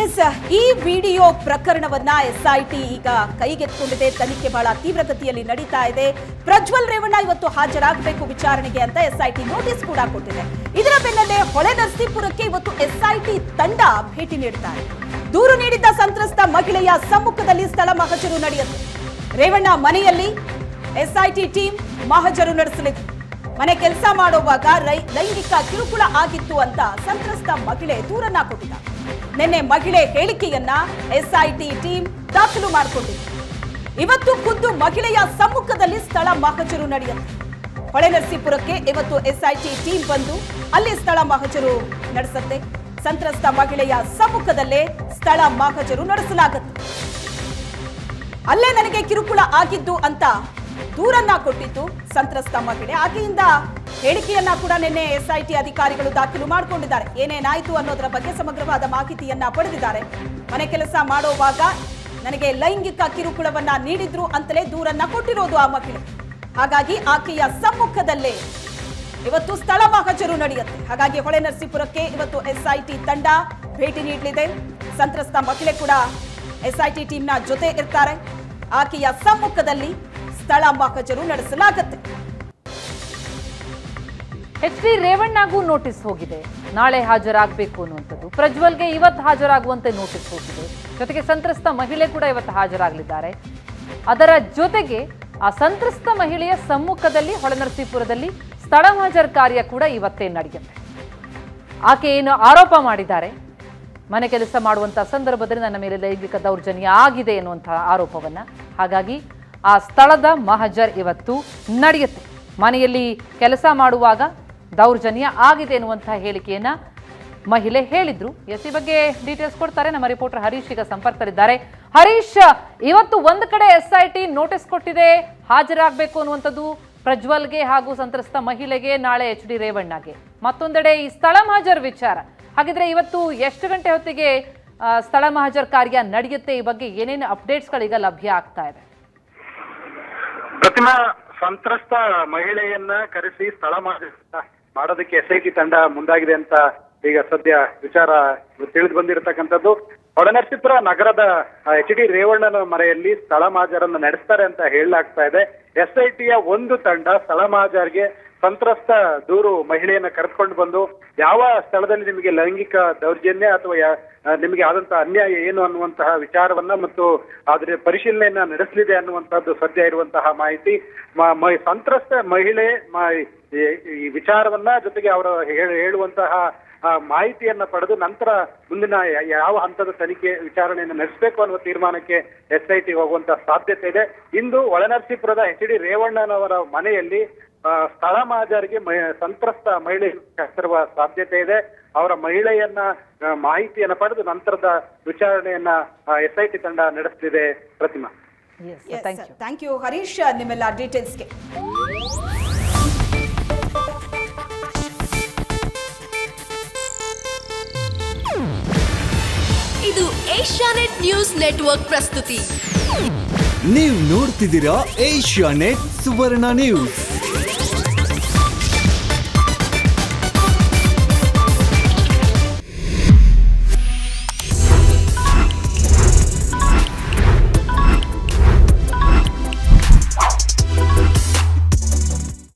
S, ಈ video ಪ್ರಕರಣವನ್ನ SIT ಈಗ ಕೈಗೆತ್ತಿಕೊಂಡಿದೆ. ತನಿಖೆ ಬಹಳ ತೀವ್ರಗತಿಯಲ್ಲಿ ನಡೀತಾ ಇದೆ. ಪ್ರಜ್ವಲ್ ರೇವಣ್ಣ ಇವತ್ತು ಹಾಜರಾಗಬೇಕು ವಿಚಾರಣೆಗೆ ಅಂತ ಎಸ್ಐಟಿ ನೋಟಿಸ್ ಕೂಡ ಕೊಟ್ಟಿದೆ. ಇದರ ಬೆನ್ನಲ್ಲೇ ಹೊಳೆ ನರಸೀಪುರಕ್ಕೆ ಇವತ್ತು ಎಸ್ಐಟಿ ತಂಡ ಭೇಟಿ ನೀಡುತ್ತಾರೆ ದೂರು ನೀಡಿದ್ದ ಸಂತ್ರಸ್ತ ಮಹಿಳೆಯ ಸಮ್ಮುಖದಲ್ಲಿ ಸ್ಥಳ ಮಹಜರು ನಡೆಯುತ್ತೆ. ರೇವಣ್ಣ ಮನೆಯಲ್ಲಿ ಎಸ್ಐಟಿ ಟೀಮ್ ಮಹಜರು ನಡೆಸಲಿದೆ. ಮನೆ ಕೆಲಸ ಮಾಡುವಾಗ ಲೈಂಗಿಕ ಕಿರುಕುಳ ಆಗಿತ್ತು ಅಂತ ಸಂತ್ರಸ್ತ ಮಹಿಳೆ ದೂರನ್ನ ಕೊಟ್ಟಿದ್ದಾರೆ ನಿನ್ನೆ ಮಹಿಳೆ ಹೇಳಿಕೆಯನ್ನ ಎಸ್ಐಟಿ ಟೀಮ್ ದಾಖಲು ಮಾಡಿಕೊಂಡಿತ್ತು ಇವತ್ತು ಖುದ್ದು ಮಹಿಳೆಯ ಸಮ್ಮುಖದಲ್ಲಿ ಸ್ಥಳ ಮಹಜರು ನಡೆಯುತ್ತೆ. ಹೊಳೆ ನರಸೀಪುರಕ್ಕೆ ಇವತ್ತು ಎಸ್ಐಟಿ ಟೀಮ್ ಬಂದು ಅಲ್ಲಿ ಸ್ಥಳ ಮಹಜರು ನಡೆಸುತ್ತೆ. ಸಂತ್ರಸ್ತ ಮಹಿಳೆಯ ಸಮ್ಮುಖದಲ್ಲೇ ಸ್ಥಳ ಮಹಜರು ನಡೆಸಲಾಗುತ್ತೆ. ಅಲ್ಲೇ ನನಗೆ ಕಿರುಕುಳ ಆಗಿದ್ದು ಅಂತ ದೂರನ್ನ ಕೊಟ್ಟಿತ್ತು ಸಂತ್ರಸ್ತ ಮಹಿಳೆ. ಆಕೆಯಿಂದ ಹೇಳಿಕೆಯನ್ನ ಕೂಡ ನಿನ್ನೆ ಎಸ್ಐಟಿ ಅಧಿಕಾರಿಗಳು ದಾಖಲು ಮಾಡಿಕೊಂಡಿದ್ದಾರೆ. ಏನೇನಾಯಿತು ಅನ್ನೋದರ ಬಗ್ಗೆ ಸಮಗ್ರವಾದ ಮಾಹಿತಿಯನ್ನ ಪಡೆದಿದ್ದಾರೆ. ಮನೆ ಕೆಲಸ ಮಾಡುವಾಗ ನನಗೆ ಲೈಂಗಿಕ ಕಿರುಕುಳವನ್ನ ನೀಡಿದ್ರು ಅಂತಲೇ ದೂರನ್ನ ಕೊಟ್ಟಿರೋದು ಆ ಮಹಿಳೆ. ಹಾಗಾಗಿ ಆಕೆಯ ಸಮ್ಮುಖದಲ್ಲೇ ಇವತ್ತು ಸ್ಥಳ ಮಹಜರು ನಡೆಯುತ್ತೆ. ಹಾಗಾಗಿ ಹೊಳೆ ನರಸೀಪುರಕ್ಕೆ ಇವತ್ತು ಎಸ್ಐಟಿ ತಂಡ ಭೇಟಿ ನೀಡಲಿದೆ. ಸಂತ್ರಸ್ತ ಮಹಿಳೆ ಕೂಡ ಎಸ್ಐಟಿ ಟೀಮ್ನ ಜೊತೆ ಇರ್ತಾರೆ. ಆಕೆಯ ಸಮ್ಮುಖದಲ್ಲಿ ಸ್ಥಳ ಮಹಜರು ನಡೆಸಲಾಗುತ್ತೆ. ಎಚ್ ಡಿ ರೇವಣ್ಣಗೂ ನೋಟಿಸ್ ಹೋಗಿದೆ. ನಾಳೆ ಹಾಜರಾಗಬೇಕು ಅನ್ನುವಂಥದ್ದು. ಪ್ರಜ್ವಲ್ಗೆ ಇವತ್ತು ಹಾಜರಾಗುವಂತೆ ನೋಟಿಸ್ ಹೋಗಿದೆ. ಜೊತೆಗೆ ಸಂತ್ರಸ್ತ ಮಹಿಳೆ ಕೂಡ ಇವತ್ತು ಹಾಜರಾಗಲಿದ್ದಾರೆ. ಅದರ ಜೊತೆಗೆ ಆ ಸಂತ್ರಸ್ತ ಮಹಿಳೆಯ ಸಮ್ಮುಖದಲ್ಲಿ ಹೊಳೆನರಸೀಪುರದಲ್ಲಿ ಸ್ಥಳ ಹಾಜರ್ ಕಾರ್ಯ ಕೂಡ ಇವತ್ತೇ ನಡೆಯುತ್ತೆ. ಆಕೆ ಏನು ಆರೋಪ ಮಾಡಿದ್ದಾರೆ? ಮನೆ ಕೆಲಸ ಮಾಡುವಂಥ ಸಂದರ್ಭದಲ್ಲಿ ನನ್ನ ಮೇಲೆ ಲೈಂಗಿಕ ದೌರ್ಜನ್ಯ ಆಗಿದೆ ಎನ್ನುವಂತಹ ಆರೋಪವನ್ನ. ಹಾಗಾಗಿ ಆ ಸ್ಥಳದ ಮಹಜರ್ ಇವತ್ತು ನಡೆಯುತ್ತೆ. ಮನೆಯಲ್ಲಿ ಕೆಲಸ ಮಾಡುವಾಗ ದೌರ್ಜನ್ಯ ಆಗಿದೆ ಎನ್ನುವಂತಹ ಹೇಳಿಕೆಯನ್ನ ಮಹಿಳೆ ಹೇಳಿದ್ರು. ಎಸ್ ಈ ಬಗ್ಗೆ ಡೀಟೇಲ್ಸ್ ಕೊಡ್ತಾರೆ. ನಮ್ಮ ರಿಪೋರ್ಟರ್ ಹರೀಶ್ ಈಗ ಸಂಪರ್ಕದಲ್ಲಿದ್ದಾರೆ. ಹರೀಶ್, ಇವತ್ತು ಒಂದು ಕಡೆ ಎಸ್ ಐ ಟಿ ನೋಟಿಸ್ ಕೊಟ್ಟಿದೆ. ಹಾಜರಾಗಬೇಕು ಅನ್ನುವಂಥದ್ದು ಪ್ರಜ್ವಲ್ಗೆ ಹಾಗೂ ಸಂತ್ರಸ್ತ ಮಹಿಳೆಗೆ ನಾಳೆ ಎಚ್ ಡಿ ರೇವಣ್ಣಗೆ. ಮತ್ತೊಂದೆಡೆ ಈ ಸ್ಥಳ ಮಹಜರ್ ವಿಚಾರ. ಹಾಗಿದ್ರೆ ಇವತ್ತು ಎಷ್ಟು ಗಂಟೆ ಹೊತ್ತಿಗೆ ಸ್ಥಳ ಮಹಜರ್ ಕಾರ್ಯ ನಡೆಯುತ್ತೆ? ಈ ಬಗ್ಗೆ ಏನೇನು ಅಪ್ಡೇಟ್ಸ್ಗಳೀಗ ಲಭ್ಯ ಆಗ್ತಾ ಇದೆ? ಪ್ರತಿಮಾ ಸಂತ್ರಸ್ತ ಮಹಿಳೆಯನ್ನ ಕರೆಸಿ ಸ್ಥಳ ಮಾಡ- ಮಾಡೋದಕ್ಕೆ ಎಸ್ ಐ ಟಿ ತಂಡ ಮುಂದಾಗಿದೆ ಅಂತ ಈಗ ಸದ್ಯ ವಿಚಾರ ತಿಳಿದು ಬಂದಿರತಕ್ಕಂಥದ್ದು. ಹೊಳೆನರಸೀಪುರ ನಗರದ ಎಚ್ ಡಿ ರೇವಣ್ಣನ ಮನೆಯಲ್ಲಿ ಸ್ಥಳ ಮಾಜರನ್ನು ನಡೆಸ್ತಾರೆ ಅಂತ ಹೇಳಲಾಗ್ತಾ ಇದೆ. ಎಸ್ಐಟಿಯ ಒಂದು ತಂಡ ಸ್ಥಳ ಮಾಜರ್ಗೆ ಸಂತ್ರಸ್ತ ದೂರು ಮಹಿಳೆಯನ್ನ ಕರೆದುಕೊಂಡು ಬಂದು ಯಾವ ಸ್ಥಳದಲ್ಲಿ ನಿಮಗೆ ಲೈಂಗಿಕ ದೌರ್ಜನ್ಯ ಅಥವಾ ನಿಮಗೆ ಆದಂತಹ ಅನ್ಯಾಯ ಏನು ಅನ್ನುವಂತಹ ವಿಚಾರವನ್ನ ಮತ್ತು ಅದರ ಪರಿಶೀಲನೆಯನ್ನ ನಡೆಸಲಿದೆ ಅನ್ನುವಂತಹದ್ದು ಸದ್ಯ ಇರುವಂತಹ ಮಾಹಿತಿ. ಸಂತ್ರಸ್ತ ಮಹಿಳೆ ಈ- ವಿಚಾರವನ್ನ ಜೊತೆಗೆ ಅವರ ಹೇಳ- ಹೇಳುವಂತಹ ಮಾಹಿತಿಯನ್ನ ಪಡೆದು ನಂತರ ಮುಂದಿನ ಯಾವ ಹಂತದ ತನಿಖೆ ವಿಚಾರಣೆಯನ್ನು ನಡೆಸಬೇಕು ಅನ್ನುವ ತೀರ್ಮಾನಕ್ಕೆ ಎಸ್ ಐ ಟಿ ಹೋಗುವಂತ ಸಾಧ್ಯತೆ ಇದೆ. ಇಂದು ಒಳನರಸೀಪುರದ ಎಚ್ ಡಿ ರೇವಣ್ಣನವರ ಮನೆಯಲ್ಲಿ ಸ್ಥಳ ಮಾಜಾರಿಗೆ ಸಂತ್ರಸ್ತ ಮಹಿಳೆ ಹೆಸರುವ ಸಾಧ್ಯತೆ ಇದೆ. ಅವರ ಮಹಿಳೆಯನ್ನ ಮಾಹಿತಿಯನ್ನು ಪಡೆದು ನಂತರದ ವಿಚಾರಣೆಯನ್ನ ಎಸ್ಐಟಿ ತಂಡ ನಡೆಸುತ್ತಿದೆ Pratima. Yes thank you thank you Harish ನಿಮ್ಮೆಲ್ಲ ಡೀಟೇಲ್ಸ್ಗೆ ಇದು ಏಷ್ಯಾನೆಟ್ ನ್ಯೂಸ್ ನೆಟ್ವರ್ಕ್ ಪ್ರಸ್ತುತಿ. ನೀವು ನೋಡ್ತಿದ್ದೀರಾ ಏಷ್ಯಾ ನೆಟ್ ಸುವರ್ಣ ನ್ಯೂಸ್.